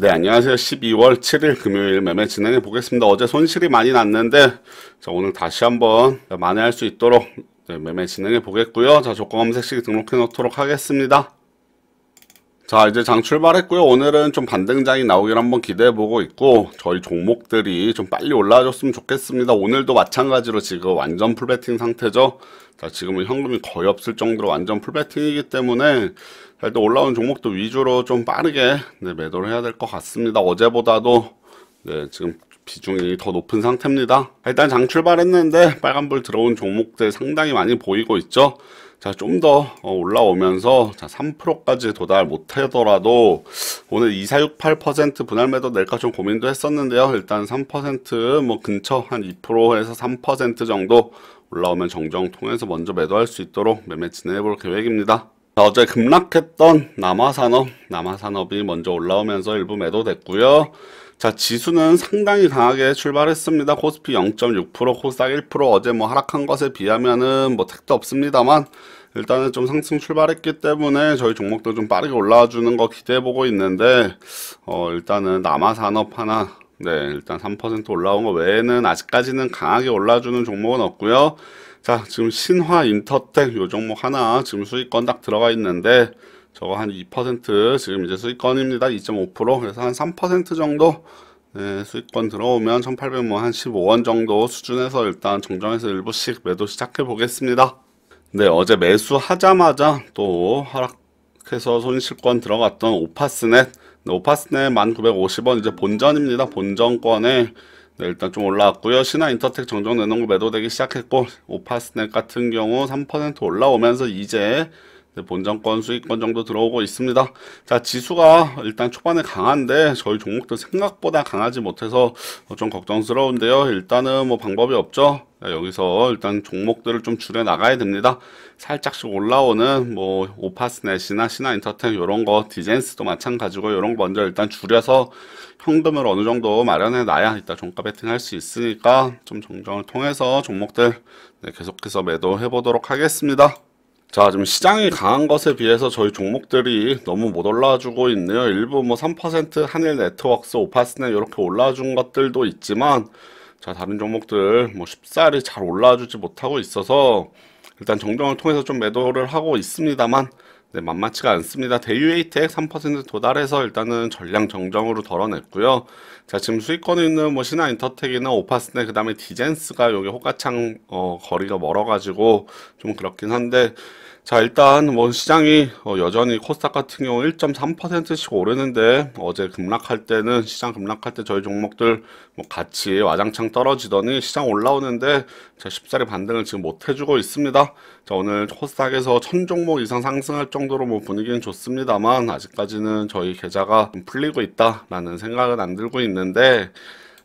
네, 안녕하세요. 12월 7일 금요일 매매 진행해 보겠습니다. 어제 손실이 많이 났는데, 자, 오늘 다시 한번 만회할 수 있도록 네, 매매 진행해 보겠고요. 자, 조건 검색식 등록해 놓도록 하겠습니다. 자, 이제 장 출발했고요. 오늘은 좀 반등장이 나오길 한번 기대해 보고 있고, 저희 종목들이 좀 빨리 올라와줬으면 좋겠습니다. 오늘도 마찬가지로 지금 완전 풀베팅 상태죠. 자, 지금은 현금이 거의 없을 정도로 완전 풀베팅이기 때문에, 일단 올라온 종목도 위주로 좀 빠르게 네, 매도를 해야 될 것 같습니다. 어제보다도 네, 지금 비중이 더 높은 상태입니다. 일단 장 출발했는데 빨간불 들어온 종목들 상당히 많이 보이고 있죠. 자, 좀 더 올라오면서 자, 3%까지 도달 못하더라도 오늘 2468% 분할 매도 낼까 좀 고민도 했었는데요. 일단 3%뭐 근처 한 2%에서 3% 정도 올라오면 정정 통해서 먼저 매도할 수 있도록 매매 진행해 볼 계획입니다. 어제 급락했던 남아산업, 남아산업이 먼저 올라오면서 일부 매도됐고요. 자, 지수는 상당히 강하게 출발했습니다. 코스피 0.6%, 코스닥 1%, 어제 뭐 하락한 것에 비하면은 뭐 택도 없습니다만, 일단은 좀 상승 출발했기 때문에 저희 종목도 좀 빠르게 올라와 주는 거 기대해 보고 있는데, 어, 일단은 남아 산업 하나, 네, 일단 3% 올라온 거 외에는 아직까지는 강하게 올라주는 종목은 없고요. 자, 지금 신화 인터텍 요 종목 하나 지금 수익권 딱 들어가 있는데 저거 한 2% 지금 이제 수익권입니다. 2.5% 그래서 한 3% 정도 네, 수익권 들어오면 1800뭐 한 15원 정도 수준에서 일단 정정해서 일부씩 매도 시작해 보겠습니다. 네, 어제 매수하자마자 또 하락해서 손실권 들어갔던 오파스넷 네, 오파스넷 1950원 이제 본전입니다. 본전권에 네, 일단 좀 올라왔고요. 신화 인터텍 정정 내놓은 거 매도되기 시작했고 오파스넷 같은 경우 3% 올라오면서 이제 네, 본전권 수익권 정도 들어오고 있습니다. 자 지수가 일단 초반에 강한데 저희 종목도 생각보다 강하지 못해서 좀 걱정스러운데요. 일단은 뭐 방법이 없죠. 여기서 일단 종목들을 좀 줄여 나가야 됩니다. 살짝씩 올라오는 뭐 오파스넷이나 신화인터텍 이런 거 디젠스도 마찬가지고 이런 거 먼저 일단 줄여서 현금을 어느 정도 마련해 놔야 이따 종가 베팅 할 수 있으니까 좀 정정을 통해서 종목들 네, 계속해서 매도해 보도록 하겠습니다. 자, 지금 시장이 강한 것에 비해서 저희 종목들이 너무 못 올라주고 있네요. 일부 뭐 3% 한일 네트워크스, 오파스넷 이렇게 올라준 것들도 있지만 자, 다른 종목들 뭐 쉽사리 잘 올라주지 못하고 있어서 일단 정정을 통해서 좀 매도를 하고 있습니다만 네, 만만치가 않습니다. 대유에이텍 3% 도달해서 일단은 전량 정정으로 덜어냈고요. 자, 지금 수익권에 있는 뭐 신화 인터텍이나 오파스네 그다음에 디젠스가 여기 호가창 어, 거리가 멀어 가지고 좀 그렇긴 한데 자 일단 뭐 시장이 어 여전히 코스닥 같은 경우 1.3%씩 오르는데 어제 급락할 때는 시장 급락할 때 저희 종목들 뭐 같이 와장창 떨어지더니 시장 올라오는데 자 쉽사리 반등을 지금 못 해주고 있습니다. 자 오늘 코스닥에서 천 종목 이상 상승할 정도로 뭐 분위기는 좋습니다만 아직까지는 저희 계좌가 좀 풀리고 있다라는 생각은 안 들고 있는데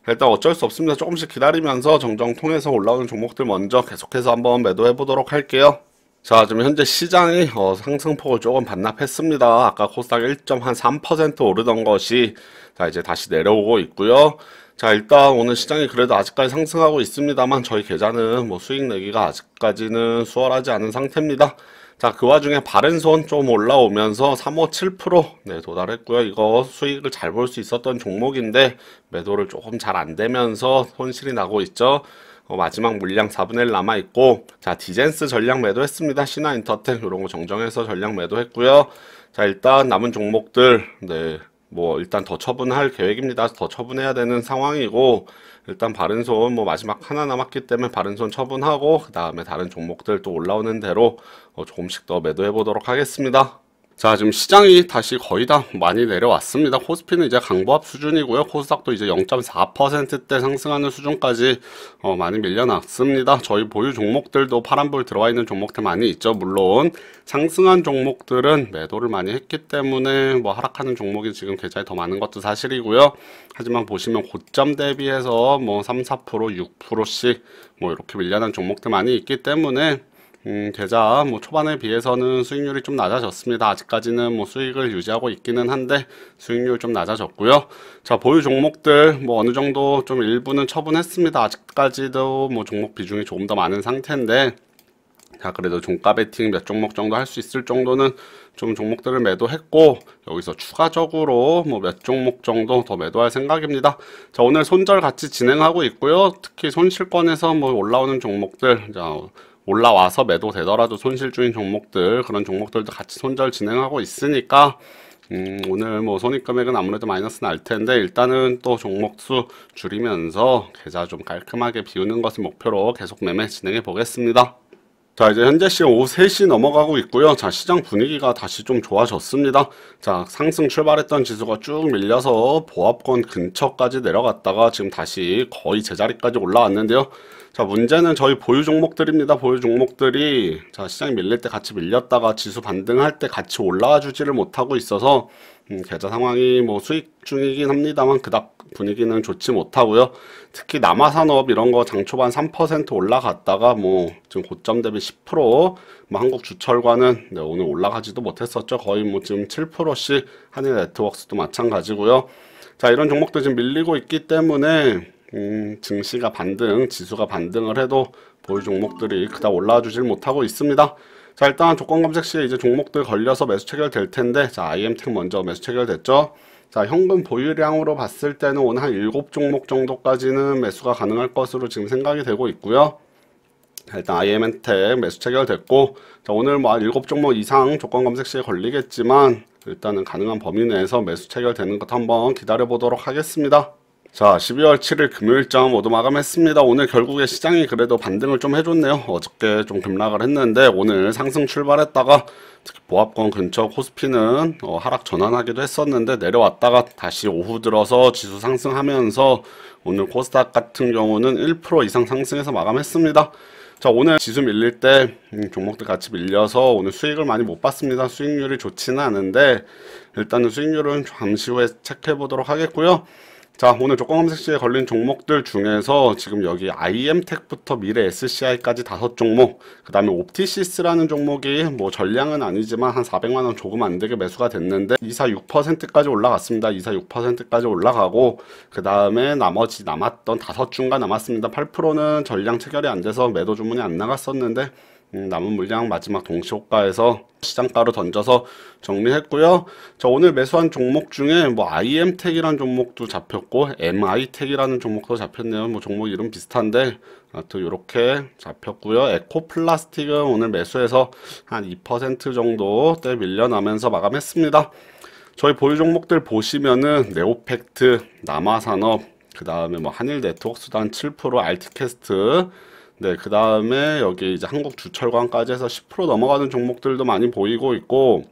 일단 어쩔 수 없습니다. 조금씩 기다리면서 정정 통해서 올라오는 종목들 먼저 계속해서 한번 매도해 보도록 할게요. 자, 지금 현재 시장이 어, 상승폭을 조금 반납했습니다. 아까 코스닥 1.3% 오르던 것이 자, 이제 다시 내려오고 있고요. 자, 일단 오늘 시장이 그래도 아직까지 상승하고 있습니다만 저희 계좌는 뭐 수익 내기가 아직까지는 수월하지 않은 상태입니다. 자, 그 와중에 바른손 좀 올라오면서 357% 네, 도달했고요. 이거 수익을 잘 볼 수 있었던 종목인데 매도를 조금 잘 안 되면서 손실이 나고 있죠. 어, 마지막 물량 4분의 1 남아있고 자 디젠스 전량 매도했습니다. 신화 인터텍 이런 거 정정해서 전량 매도했고요. 자 일단 남은 종목들 네. 뭐 일단 더 처분할 계획입니다. 더 처분해야 되는 상황이고 일단 바른손 뭐 마지막 하나 남았기 때문에 바른손 처분하고 그 다음에 다른 종목들 또 올라오는 대로 어 조금씩 더 매도해 보도록 하겠습니다. 자 지금 시장이 다시 거의 다 많이 내려왔습니다. 코스피는 이제 강보합 수준이고요. 코스닥도 이제 0.4%대 상승하는 수준까지 어, 많이 밀려났습니다. 저희 보유 종목들도 파란불 들어와 있는 종목들 많이 있죠. 물론 상승한 종목들은 매도를 많이 했기 때문에 뭐 하락하는 종목이 지금 계좌에 더 많은 것도 사실이고요. 하지만 보시면 고점 대비해서 뭐 3, 4%, 6%씩 뭐 이렇게 밀려난 종목들 많이 있기 때문에 음, 계좌 뭐 초반에 비해서는 수익률이 좀 낮아졌습니다. 아직까지는 뭐 수익을 유지하고 있기는 한데 수익률 좀 낮아졌고요. 자 보유 종목들 뭐 어느 정도 좀 일부는 처분했습니다. 아직까지도 뭐 종목 비중이 조금 더 많은 상태인데 자, 그래도 종가 베팅 몇 종목 정도 할 수 있을 정도는 좀 종목들을 매도했고, 여기서 추가적으로 뭐 몇 종목 정도 더 매도할 생각입니다. 자, 오늘 손절 같이 진행하고 있고요. 특히 손실권에서 뭐 올라오는 종목들, 자, 올라와서 매도되더라도 손실 중인 종목들, 그런 종목들도 같이 손절 진행하고 있으니까, 음, 오늘 뭐 손익 금액은 아무래도 마이너스 날 텐데 일단은 또 종목 수 줄이면서 계좌 좀 깔끔하게 비우는 것을 목표로 계속 매매 진행해 보겠습니다. 자 이제 현재 시간 오후 3시 넘어가고 있고요. 자 시장 분위기가 다시 좀 좋아졌습니다. 자 상승 출발했던 지수가 쭉 밀려서 보합권 근처까지 내려갔다가 지금 다시 거의 제자리까지 올라왔는데요. 자 문제는 저희 보유 종목들입니다. 보유 종목들이 자 시장이 밀릴 때 같이 밀렸다가 지수 반등할 때 같이 올라와 주지를 못하고 있어서 음, 계좌 상황이 뭐 수익 중이긴 합니다만 그닥 분위기는 좋지 못하고요. 특히 남아산업 이런 거 장초반 3% 올라갔다가 뭐 지금 고점 대비 10%, 뭐 한국 주철과는 네, 오늘 올라가지도 못했었죠. 거의 뭐 지금 7%씩 한일 네트워크스도 마찬가지고요. 자 이런 종목들 지금 밀리고 있기 때문에 음, 증시가 반등, 지수가 반등을 해도 보유 종목들이 그다 올라와 주질 못하고 있습니다. 자 일단 조건 검색 시에 이제 종목들 걸려서 매수 체결 될 텐데 자 IM텍 먼저 매수 체결 됐죠. 자 현금 보유량으로 봤을 때는 오늘 한 7종목 정도까지는 매수가 가능할 것으로 지금 생각이 되고 있고요. 자, 일단 IM텍 매수 체결됐고 자 오늘 뭐 7종목 이상 조건 검색 시에 걸리겠지만 일단은 가능한 범위 내에서 매수 체결되는 것 한번 기다려 보도록 하겠습니다. 자, 12월 7일 금요일장 모두 마감했습니다. 오늘 결국에 시장이 그래도 반등을 좀 해줬네요. 어저께 좀 급락을 했는데 오늘 상승 출발했다가 특히 보합권 근처 코스피는 어, 하락 전환하기도 했었는데 내려왔다가 다시 오후 들어서 지수 상승하면서 오늘 코스닥 같은 경우는 1% 이상 상승해서 마감했습니다. 자 오늘 지수 밀릴 때 음, 종목들 같이 밀려서 오늘 수익을 많이 못 봤습니다. 수익률이 좋지는 않은데 일단은 수익률은 잠시 후에 체크해 보도록 하겠고요. 자 오늘 조건 검색 시에 걸린 종목들 중에서 지금 여기 IM텍부터 미래 SCI까지 다섯 종목 그 다음에 옵티시스라는 종목이 뭐 전량은 아니지만 한 400만원 조금 안되게 매수가 됐는데 2사 6%까지 올라갔습니다 2사 6%까지 올라가고 그 다음에 나머지 남았던 다섯 중가 남았습니다 8%는 전량 체결이 안 돼서 매도 주문이 안 나갔었는데 음, 남은 물량 마지막 동시호가에서 시장가로 던져서 정리했고요. 자, 오늘 매수한 종목 중에 뭐 IM텍이라는 종목도 잡혔고 MI텍이라는 종목도 잡혔네요. 뭐 종목 이름 비슷한데 하여튼 이렇게 잡혔고요. 에코플라스틱은 오늘 매수해서 한 2% 정도 때 밀려나면서 마감했습니다. 저희 보유 종목들 보시면은 네오팩트, 남아산업, 그 다음에 뭐 한일 네트워크 수단 7%, 알티캐스트 네, 그 다음에 여기 이제 한국 주철관까지 해서 10% 넘어가는 종목들도 많이 보이고 있고,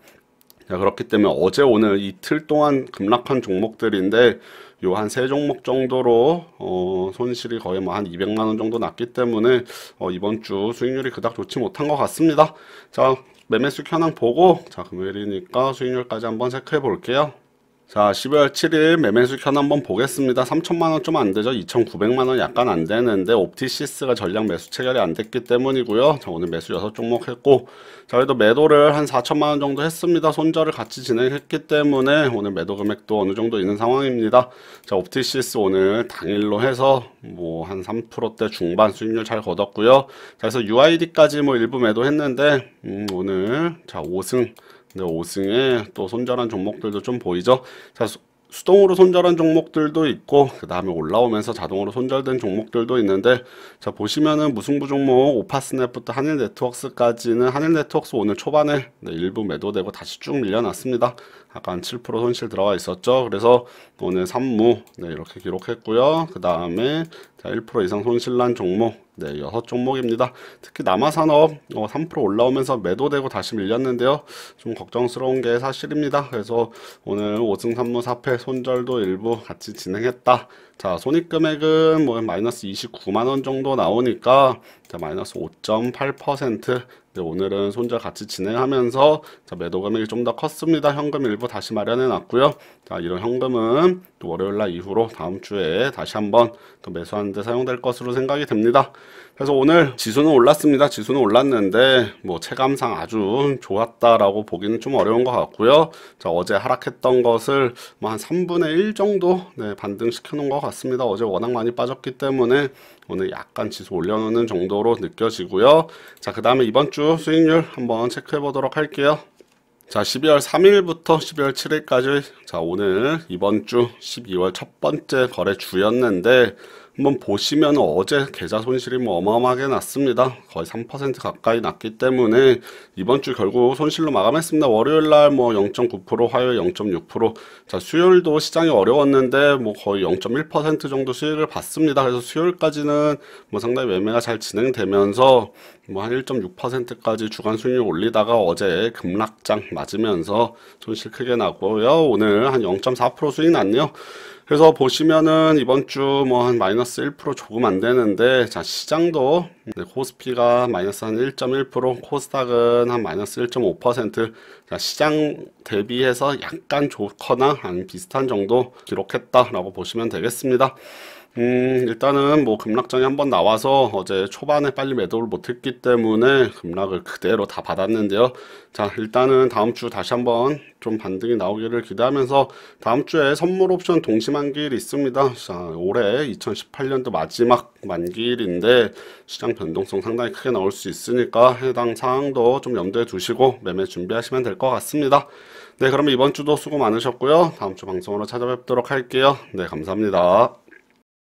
자, 그렇기 때문에 어제 오늘 이틀 동안 급락한 종목들인데, 요 한 세 종목 정도로 어, 손실이 거의 뭐 한 200만 원 정도 났기 때문에 어, 이번 주 수익률이 그닥 좋지 못한 것 같습니다. 자, 매매수 현황 보고 자 금요일이니까 수익률까지 한번 체크해 볼게요. 자, 12월 7일 매매수 현 한번 보겠습니다. 3천만원 좀 안 되죠? 2,900만원 약간 안 되는데, 옵티시스가 전량 매수 체결이 안 됐기 때문이고요. 자, 오늘 매수 6종목 했고, 자, 그래도 매도를 한 4천만원 정도 했습니다. 손절을 같이 진행했기 때문에, 오늘 매도 금액도 어느 정도 있는 상황입니다. 자, 옵티시스 오늘 당일로 해서, 뭐, 한 3%대 중반 수익률 잘 거뒀고요. 자, 그래서 UID까지 뭐 일부 매도했는데, 음, 오늘, 자, 5승, 네, 5승에 또 손절한 종목들도 좀 보이죠. 자, 수, 수동으로 손절한 종목들도 있고 그 다음에 올라오면서 자동으로 손절된 종목들도 있는데 자 보시면은 무승부 종목 오파스넷부터 한일 네트워크스까지는 한일 네트워크스 오늘 초반에 네, 일부 매도되고 다시 쭉 밀려났습니다. 아까 한7% 손실 들어가 있었죠. 그래서 오늘 3무 네, 이렇게 기록했고요. 그 다음에 자1% 이상 손실난 종목 네, 여섯 종목입니다. 특히 남아산업 어, 3% 올라오면서 매도되고 다시 밀렸는데요. 좀 걱정스러운 게 사실입니다. 그래서 오늘 5승 3무 4패 손절도 일부 같이 진행했다. 자, 손익 금액은 뭐 마이너스 29만 원 정도 나오니까 자, 마이너스 5.8% 네, 오늘은 손절 같이 진행하면서 자, 매도 금액이 좀 더 컸습니다. 현금 일부 다시 마련해 놨고요. 자, 이런 현금은 또 월요일 날 이후로 다음 주에 다시 한번 또 매수하는 데 사용될 것으로 생각이 됩니다. 그래서 오늘 지수는 올랐습니다. 지수는 올랐는데 뭐 체감상 아주 좋았다라고 보기는 좀 어려운 것 같고요. 자, 어제 하락했던 것을 뭐 한 3분의 1 정도 네, 반등시켜 놓은 것 같습니다. 어제 워낙 많이 빠졌기 때문에 오늘 약간 지수 올려놓는 정도로 느껴지고요. 자, 그 다음에 이번 주 수익률 한번 체크해 보도록 할게요. 자, 12월 3일부터 12월 7일까지 자, 오늘 이번 주 12월 첫 번째 거래 주였는데 한번 보시면 어제 계좌 손실이 뭐 어마어마하게 났습니다. 거의 3% 가까이 났기 때문에 이번 주 결국 손실로 마감했습니다. 월요일 날 뭐 0.9%, 화요일 0.6%. 자, 수요일도 시장이 어려웠는데 뭐 거의 0.1% 정도 수익을 봤습니다. 그래서 수요일까지는 뭐 상당히 매매가 잘 진행되면서 뭐 한 1.6%까지 주간 수익률 올리다가 어제 급락장 맞으면서 손실 크게 나고요. 오늘 한 0.4% 수익 났네요. 그래서 보시면은 이번 주 뭐 한 마이너스 1% 조금 안 되는데 자 시장도 네, 코스피가 마이너스 한 1.1% 코스닥은 한 마이너스 1.5%자 시장 대비해서 약간 좋거나 한 비슷한 정도 기록했다라고 보시면 되겠습니다. 음, 일단은 뭐 급락장이 한번 나와서 어제 초반에 빨리 매도를 못했기 때문에 급락을 그대로 다 받았는데요. 자, 일단은 다음 주 다시 한번 좀 반등이 나오기를 기대하면서 다음 주에 선물 옵션 동시 만기일이 있습니다. 자, 올해 2018년도 마지막 만기일인데 시장 변동성 상당히 크게 나올 수 있으니까 해당 사항도 좀 염두에 두시고 매매 준비하시면 될 것 같습니다. 네, 그러면 이번 주도 수고 많으셨고요. 다음 주 방송으로 찾아뵙도록 할게요. 네, 감사합니다.